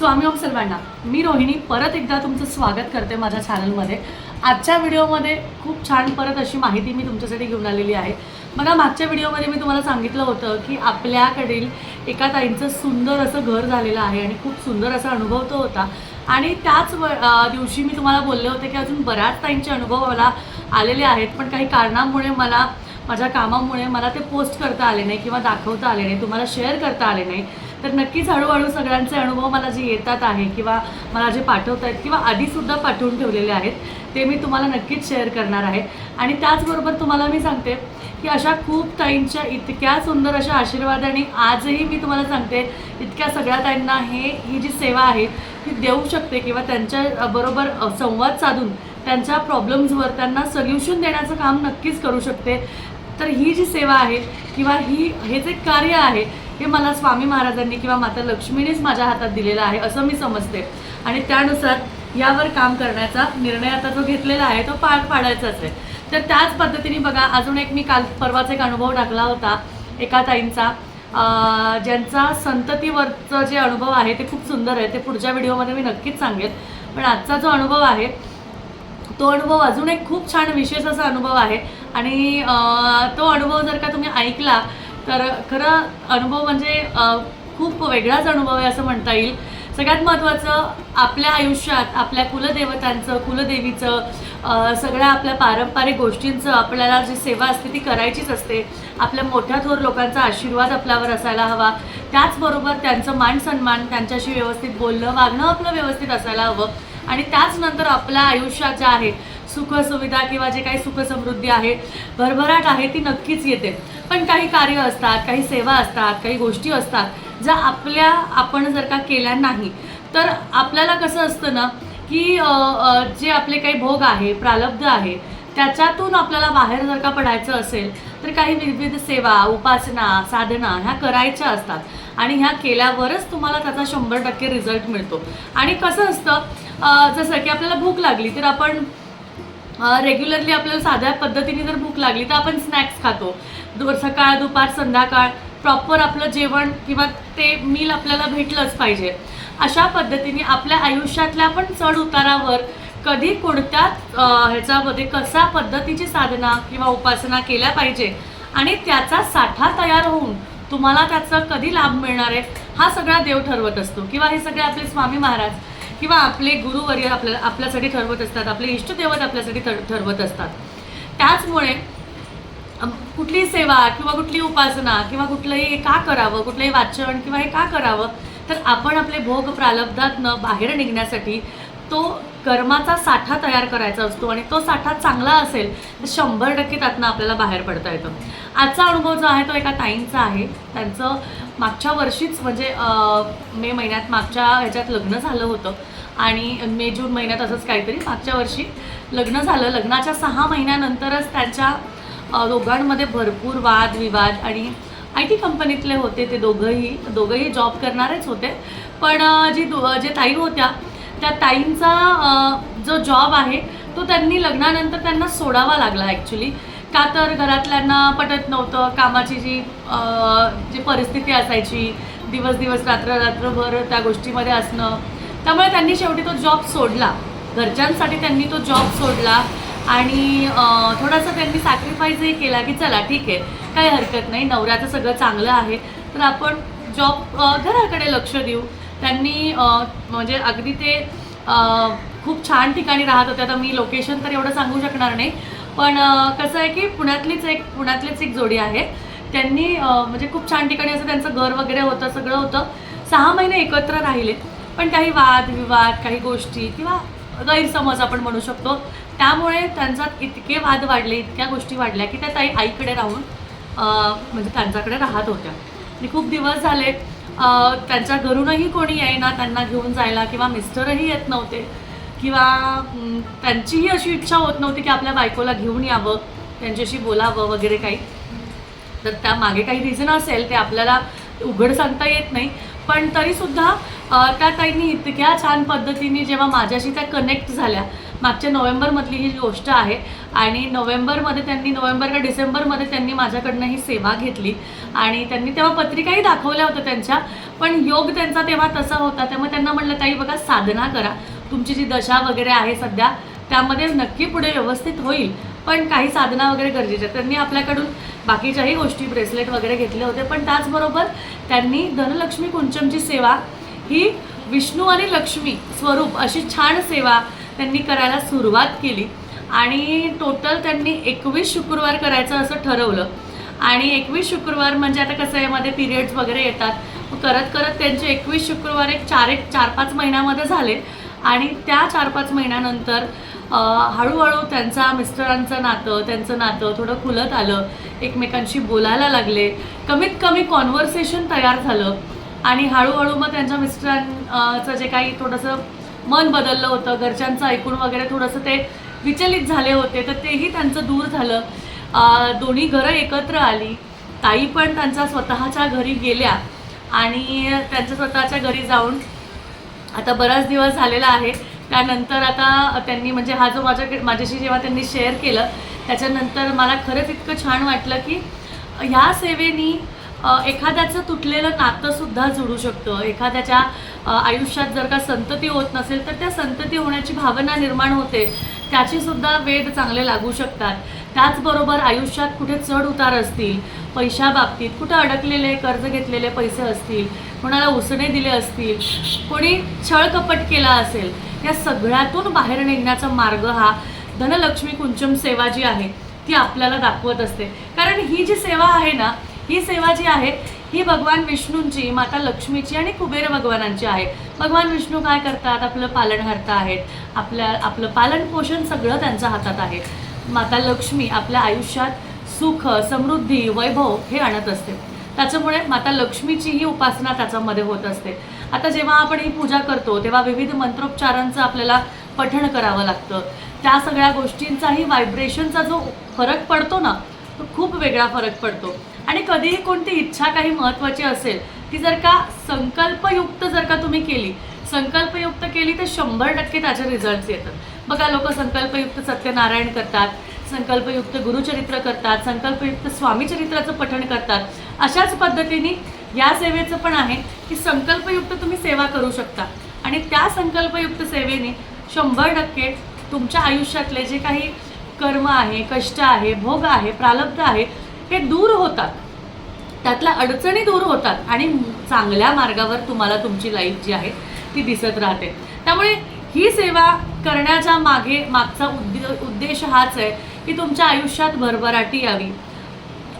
स्वामी ओम सर्वांना मी रोहिणी परत एकदा तुमचं स्वागत करते माझ्या चॅनलमध्ये आजच्या व्हिडिओमध्ये खूप छान परत अशी माहिती मी तुमच्यासाठी घेऊन आलेली आहे. बघा मागच्या व्हिडिओमध्ये मी तुम्हाला सांगितलं होतं की आपल्याकडील एका ताईंचं सुंदर असं घर झालेलं आहे आणि खूप सुंदर असा अनुभव तो होता. आणि त्याच व दिवशी मी तुम्हाला बोलले होते की अजून बऱ्याच ताईंचे अनुभव मला आलेले आहेत पण काही कारणामुळे मला माझ्या कामामुळे मला ते पोस्ट करता आले नाही किंवा दाखवता आले नाही तुम्हाला शेअर करता आले नाही. तर नक्कीच हळूहळू सगळ्यांचे अनुभव मला जे येतात आहे किंवा मला जे पाठवत आहेत किंवा आधीसुद्धा पाठवून ठेवलेले आहेत ते मी तुम्हाला नक्कीच शेअर करणार आहे. आणि त्याचबरोबर तुम्हाला मी सांगते की अशा खूप ताईंच्या इतक्या सुंदर अशा आशीर्वादाने आजही मी तुम्हाला सांगते इतक्या सगळ्या ताईंना हे ही जी सेवा आहे ती देऊ शकते किंवा त्यांच्या बरोबर संवाद साधून त्यांच्या प्रॉब्लेम्सवर त्यांना सोल्युशन देण्याचं काम नक्कीच करू शकते. तर ही जी सेवा आहे किंवा ही हे जे कार्य आहे हे मला स्वामी महाराजांनी किंवा माता लक्ष्मीनेच माझ्या हातात दिलेलं आहे असं मी समजते. आणि त्यानुसार यावर काम करण्याचा निर्णय आता जो घेतलेला आहे तो पार पाडायचाच आहे. तर त्याच पद्धतीने बघा अजून एक मी काल परवाचा एक अनुभव टाकला होता एका ताईंचा. ज्यांचा संततीवरचा जे अनुभव आहे ते खूप सुंदर आहे. ते पुढच्या व्हिडिओमध्ये मी नक्कीच सांगेन. पण आजचा जो अनुभव आहे तो अनुभव अजून एक खूप छान विशेष असा अनुभव आहे. आणि तो अनुभव जर का तुम्ही ऐकला तर खरं अनुभव म्हणजे खूप वेगळाच अनुभव आहे असं म्हणता येईल. सगळ्यात महत्त्वाचं आपल्या आयुष्यात आपल्या कुलदेवतांचं कुलदेवीचं सगळ्या आपल्या पारंपरिक गोष्टींचं आपल्याला जी सेवा असते ती करायचीच असते. आपल्या मोठ्या थोर लोकांचा आशीर्वाद आपल्यावर असायला हवा. त्याचबरोबर त्यांचं मान सन्मान त्यांच्याशी व्यवस्थित बोलणं वागणं आपलं व्यवस्थित असायला हवं. आणि त्याचनंतर आपल्या आयुष्यात ज्या आहे सुखसुविधा किंवा जे काही सुखसमृद्धी आहे भरभराट आहे ती नक्कीच येते. पण काही कार्य असतात काही सेवा असतात काही गोष्टी असतात ज्या आपल्या आपण जर का केल्या नाही तर आपल्याला कसं असतं ना की जे आपले काही भोग आहे प्रालब्ध आहे त्याच्यातून आपल्याला बाहेर जर का पडायचं असेल तर काही विविध सेवा उपासना साधना ह्या करायच्या असतात. आणि ह्या केल्यावरच तुम्हाला त्याचा शंभर टक्के रिझल्ट मिळतो. आणि कसं असतं जसं की आपल्याला भूक लागली तर आपण रेग्युलरली आपल्याला साध्या पद्धतीने जर भूक लागली तर आपण स्नॅक्स खातो. दुर सकाळ दुपार संध्याकाळ प्रॉपर आपलं जेवण किंवा ते मील आपल्याला भेटलंच पाहिजे. अशा पद्धतीने आपल्या आयुष्यातल्या पण चढ उतारावर कधी कोणत्या ह्याच्यामध्ये कशा पद्धतीची साधना किंवा उपासना केल्या पाहिजे आणि त्याचा साठा तयार होऊन तुम्हाला त्याचा कधी लाभ मिळणार आहे हा सगळा देव ठरवत असतो. किंवा हे सगळे आपले स्वामी महाराज किंवा आपले गुरुवर्य आपल्याला आपल्यासाठी ठरवत असतात आपले इष्टदेवत आपल्यासाठी ठर ठरवत असतात. त्याचमुळे कुठली कुठलीही सेवा किंवा कुठली उपासना किंवा कुठलंही का करावं कुठलंही वाचन किंवा हे का करावं तर आपण आपले भोग प्रालब्धातनं बाहेर निघण्यासाठी तो कर्माचा साठा तयार करायचा असतो आणि तो साठा चांगला असेल तर शंभर टक्के त्यातनं आपल्याला बाहेर पडता येतं. आजचा अनुभव जो आहे तो एका ताईंचा आहे. त्यांचं मागच्या वर्षीच म्हणजे मे महिन्यात मागच्या ह्याच्यात लग्न झालं होतं. आणि मे जून महिन्यात असंच काहीतरी मागच्या वर्षी लग्न झालं. लग्नाच्या सहा महिन्यानंतरच त्यांच्या दोघांमध्ये भरपूर वाद विवाद आणि आय टी कंपनीतले होते ते दोघंही दोघंही जॉब करणारेच होते. पण जी दो जे ताई होत्या त्या ताईंचा जो जॉब आहे तो त्यांनी लग्नानंतर त्यांना सोडावा लागला ॲक्च्युली का तर घरातल्यांना पटत नव्हतं कामाची जी जी परिस्थिती असायची दिवस दिवस रात्र रात्रभर त्या गोष्टीमध्ये असणं. त्यामुळे त्यांनी शेवटी तो जॉब सोडला. घरच्यांसाठी त्यांनी तो जॉब सोडला आणि थोडासा त्यांनी सॅक्रिफाईसही केला की चला ठीक आहे काही हरकत नाही नवऱ्याचं सगळं चांगलं आहे. तर आपण जॉब घराकडे लक्ष देऊ. त्यांनी म्हणजे अगदी ते खूप छान ठिकाणी राहत होते. आता मी लोकेशन तर एवढं सांगू शकणार नाही. पण कसं आहे की पुण्यातलीच एक पुण्यातलीच एक जोडी आहे. त्यांनी म्हणजे खूप छान ठिकाणी असं त्यांचं घर वगैरे होतं सगळं होतं. सहा महिने एकत्र राहिले. पण काही वाद विवाद काही गोष्टी किंवा गैरसमज आपण म्हणू शकतो. त्यामुळे त्यांच्यात इतके वाद वाढले इतक्या गोष्टी वाढल्या की त्या ताई आईकडे राहून म्हणजे त्यांच्याकडे राहत होत्या. आणि खूप दिवस झाले. त्यांच्या घरूनही कोणी येईना त्यांना घेऊन जायला किंवा मिस्टरही येत नव्हते. किंवा त्यांचीही अशी इच्छा होत नव्हती की आपल्या बायकोला घेऊन यावं त्यांच्याशी बोलावं वगैरे काही. तर त्या मागे काही रिझन असेल ते आपल्याला उघड सांगता येत नाही. पण तरीसुद्धा त्या ताईंनी इतक्या छान पद्धतीने जेव्हा माझ्याशी त्या कनेक्ट झाल्या मागच्या नोव्हेंबरमधली ही गोष्ट आहे आणि नोव्हेंबरमध्ये त्यांनी नोव्हेंबर का डिसेंबरमध्ये त्यांनी माझ्याकडनं ही सेवा घेतली आणि त्यांनी तेव्हा पत्रिकाही दाखवल्या होत्या त्यांच्या पण योग त्यांचा तेव्हा तसा होता. त्यामुळे त्यांना म्हटलं ताई बघा साधना करा. तुमची जी दशा वगैरे आहे सध्या त्यामध्ये नक्की पुढे व्यवस्थित होईल पण काही साधना वगैरे गरजेच्या त्यांनी आपल्याकडून बाकीच्याही गोष्टी ब्रेसलेट वगैरे घेतले होते पण त्याचबरोबर त्यांनी धनलक्ष्मी कुंचमची सेवा ही विष्णू आणि लक्ष्मी स्वरूप अशी छान सेवा त्यांनी करायला सुरुवात केली. आणि टोटल त्यांनी एकवीस शुक्रवार करायचं असं ठरवलं. आणि एकवीस शुक्रवार म्हणजे आता कसं आहे मध्ये पिरियड्स वगैरे येतात. करत करत त्यांचे एकवीस शुक्रवार एक चार एक चार पाच महिन्यामध्ये झाले. आणि त्या चार पाच महिन्यानंतर हळूहळू त्यांचा मिस्टरांचं नातं त्यांचं नातं थोडं खुलत आलं. एकमेकांशी बोलायला लागले. कमीत कमी कॉन्व्हर्सेशन तयार झालं. आणि हळूहळू मग त्यांच्या मिस्टरांचं जे काही थोडंसं मन बदललं होतं घरच्यांचं ऐकून वगैरे थोडंसं ते विचलित झाले होते तर तेही त्यांचं दूर झालं. दोन्ही घरं एकत्र आली. ताई पण त्यांच्या स्वतःच्या घरी गेल्या आणि त्यांच्या स्वतःच्या घरी जाऊन आता बराच दिवस झालेला आहे. त्यानंतर आता त्यांनी म्हणजे हा जो माझ्याकडे माझ्याशी जेव्हा त्यांनी शेअर केलं त्याच्यानंतर मला खरंच इतकं छान वाटलं की ह्या सेवेनी एखाद्याचं तुटलेलं नातंसुद्धा जुळू शकतं. एखाद्याच्या आयुष्यात जर का संतती होत नसेल तर त्या संतती होण्याची भावना निर्माण होते. त्याचीसुद्धा वेद चांगले लागू शकतात. त्याचबरोबर आयुष्यात कुठे चढ उतार असतील पैशाबाबतीत कुठं अडकलेले कर्ज घेतलेले पैसे असतील कोणाला उसणे दिले असतील कोणी छळकपट केला असेल या सगळ्यातून बाहेर निघण्याचा मार्ग हा धनलक्ष्मी कुंचम सेवा जी आहे ती आपल्याला दाखवत असते. कारण ही जी सेवा आहे ना ही सेवा जी आहे ही भगवान विष्णूंची माता लक्ष्मीची आणि कुबेर भगवानांची आहे. भगवान विष्णू काय करतात? आपलं पालनहर्ता आहेत. आपल्या आपलं पालन पोषण सगळं त्यांच्या हातात आहे. माता लक्ष्मी आपल्या आयुष्यात सुख समृद्धी वैभव हे आणत असते. त्याच्यामुळे माता लक्ष्मीची ही उपासना त्याच्यामध्ये होत असते. आता जेव्हा आपण ही पूजा करतो तेव्हा विविध मंत्रोपचारांचं आपल्याला पठण करावं लागतं. त्या सगळ्या गोष्टींचाही व्हायब्रेशनचा जो फरक पडतो ना तो खूप वेगळा फरक पडतो. आणि कधीही कोणती इच्छा काही महत्त्वाची असेल ती जर का संकल्पयुक्त जर का तुम्ही केली संकल्पयुक्त केली तर शंभर टक्के त्याचे रिझल्ट्स येतात. बघा लोक संकल्पयुक्त सत्यनारायण करतात संकल्पयुक्त गुरुचरित्र करतात संकल्पयुक्त स्वामीचरित्राचं पठण करतात. अशाच पद्धतीने या सेवेचं पण आहे की संकल्पयुक्त तुम्ही सेवा करू शकता. आणि त्या संकल्पयुक्त सेवेने शंभर टक्के तुमच्या आयुष्यातले जे काही कर्म आहे कष्ट आहे भोग आहे प्रालब्ध आहे हे दूर होतात. त्यातल्या अडचणी दूर होतात आणि चांगल्या मार्गावर तुम्हाला तुमची लाईफ जी आहे ती दिसत राहते. त्यामुळे ही सेवा करण्याच्या मागे मागचा उद्दे उद्देश हाच आहे की तुमच्या आयुष्यात भरभराटी यावी.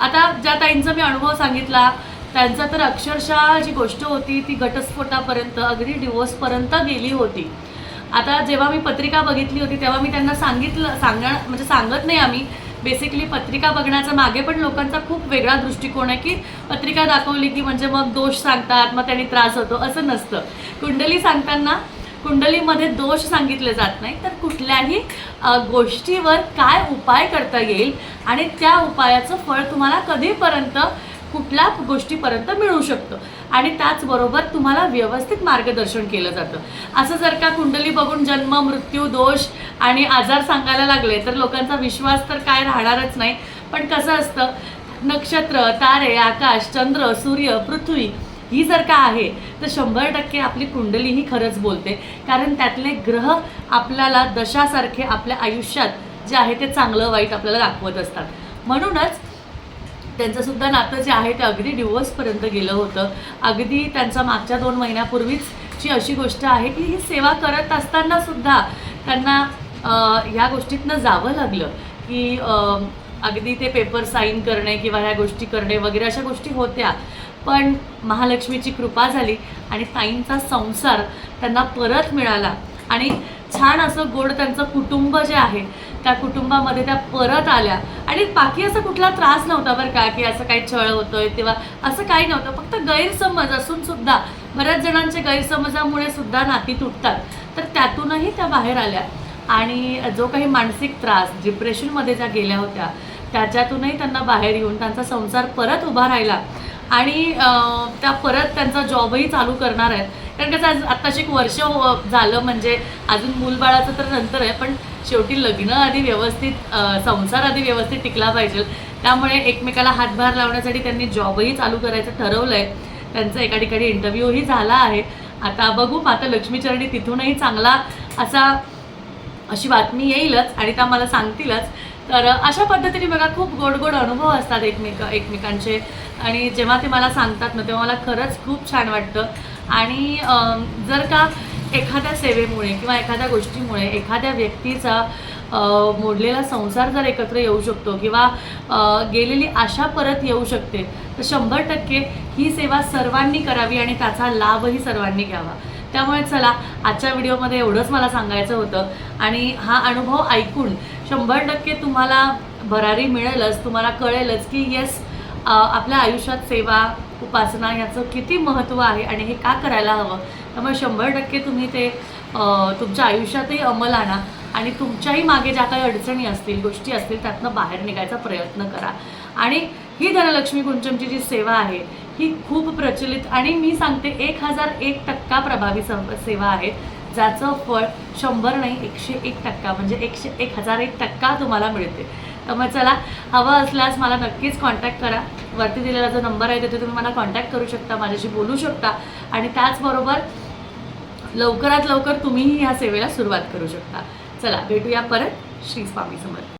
आता ज्या ताईंचा मी अनुभव सांगितला त्यांचा तर अक्षरशः जी गोष्ट होती ती घटस्फोटापर्यंत अगदी डिवोर्सपर्यंत गेली होती. आता जेव्हा मी पत्रिका बघितली होती तेव्हा मी त्यांना सांगितलं सांगण म्हणजे सांगत नाही आम्ही बेसिकली पत्रिका बघण्याचा मागे पण लोकांचा खूप वेगळा दृष्टिकोन आहे की पत्रिका दाखवली की म्हणजे मग दोष सांगतात मग त्यांनी त्रास होतो असं नसतं. कुंडली सांगताना कुंडलीमध्ये दोष सांगितले जात नाही तर कुठल्याही गोष्टीवर काय उपाय करता येईल आणि त्या उपायाचं फळ तुम्हाला कधीपर्यंत कुठल्या गोष्टीपर्यंत मिळू शकतं. आणि त्याचबरोबर तुम्हाला व्यवस्थित मार्गदर्शन केलं जातं. असं जर का कुंडली बघून जन्म मृत्यू दोष आणि आजार सांगायला लागले तर लोकांचा विश्वास तर काय राहणारच नाही. पण कसं असतं नक्षत्र तारे आकाश चंद्र सूर्य पृथ्वी ही जर का आहे तर शंभर टक्के आपली कुंडली ही खरंच बोलते. कारण त्यातले ग्रह आपल्याला दशासारखे आपल्या आयुष्यात जे आहे ते चांगलं वाईट आपल्याला दाखवत असतात. म्हणूनच त्यांचंसुद्धा नातं जे आहे ते अगदी डिवोर्सपर्यंत गेलं होतं. अगदी त्यांचा मागच्या दोन महिन्यापूर्वीच ची अशी गोष्ट आहे की ही सेवा करत असताना सुद्धा त्यांना ह्या गोष्टीतनं जावं लागलं की अगदी ते पेपर साईन करणे किंवा ह्या गोष्टी करणे वगैरे अशा गोष्टी होत्या. पण महालक्ष्मीची कृपा झाली आणि ताईंचा संसार त्यांना परत मिळाला. आणि छान असं गोड त्यांचं कुटुंब जे आहे त्या कुटुंबामध्ये त्या परत आल्या. आणि बाकी असा कुठला त्रास नव्हता बरं का की असं काही छळ होतोय तेव्हा असं काही नव्हतं. फक्त गैरसमज असून सुद्धा बऱ्याच जणांच्या गैरसमजामुळे सुद्धा नाती तुटतात. तर त्यातूनही त्या बाहेर आल्या. आणि जो काही मानसिक त्रास डिप्रेशनमध्ये ज्या गेल्या होत्या त्याच्यातूनही त्यांना बाहेर येऊन त्यांचा संसार परत उभा राहिला. आणि त्या परत त्यांचा जॉबही चालू करणार आहेत. कारण कसं आज आत्ताशी एक वर्ष हो- झालं म्हणजे अजून मूलबाळाचं तर नंतर आहे पण शेवटी लग्न आधी व्यवस्थित संसार आधी व्यवस्थित टिकला पाहिजे. त्यामुळे एकमेकाला हातभार लावण्यासाठी त्यांनी जॉबही चालू करायचं ठरवलं आहे त्यांचा एका ठिकाणी इंटरव्ह्यूही झाला आहे. आता बघू आता लक्ष्मीचरणी तिथूनही चांगला असा अशी बातमी येईलच आणि त्या मला सांगतीलच. तर अशा पद्धतीने बघा खूप गोड गोड अनुभव असतात एकमेक एकमेकांचे. आणि जेव्हा ते मला सांगतात ना तेव्हा मला खरंच खूप छान वाटतं. आणि जर का एखाद्या सेवेमुळे किंवा एखाद्या गोष्टीमुळे एखाद्या व्यक्तीचा मोडलेला संसार जर एकत्र येऊ शकतो किंवा गेलेली आशा परत येऊ शकते तर शंभर टक्के ही सेवा सर्वांनी करावी आणि त्याचा लाभही सर्वांनी घ्यावा. त्यामुळे चला आजच्या व्हिडिओमध्ये एवढंच मला सांगायचं होतं. आणि हा अनुभव ऐकून शंभर टक्के तुम्हाला भरारी मिळेलच तुम्हाला कळेलच की येस आपल्या आयुष्यात सेवा उपासना याचं किती महत्त्व आहे आणि हे का करायला हवं? त्यामुळे शंभर टक्के तुम्ही ते तुमच्या आयुष्यातही अंमल आणा आणि तुमच्याही मागे ज्या काही अडचणी असतील गोष्टी असतील त्यातनं बाहेर निघायचा प्रयत्न करा. आणि ही धनलक्ष्मी कुंचमची जी सेवा आहे ही खूप प्रचलित आणि मी सांगते एक हजार एक टक्का प्रभावी सं- सेवा आहे. ज्याचं फळ शंभर नाही एकशे एक टक्का म्हणजे एकशे एक हजार एक टक्का तुम्हाला मिळते. तर मग चला हवं असल्यास मला नक्कीच कॉन्टॅक्ट करा. वरती दिलेला जो नंबर आहे तिथे तुम्ही मला कॉन्टॅक्ट करू शकता माझ्याशी बोलू शकता. आणि त्याचबरोबर लवकरात लवकर तुम्हीही ह्या सेवेला सुरुवात करू शकता. चला भेटूया परत. श्री स्वामी समर्थ.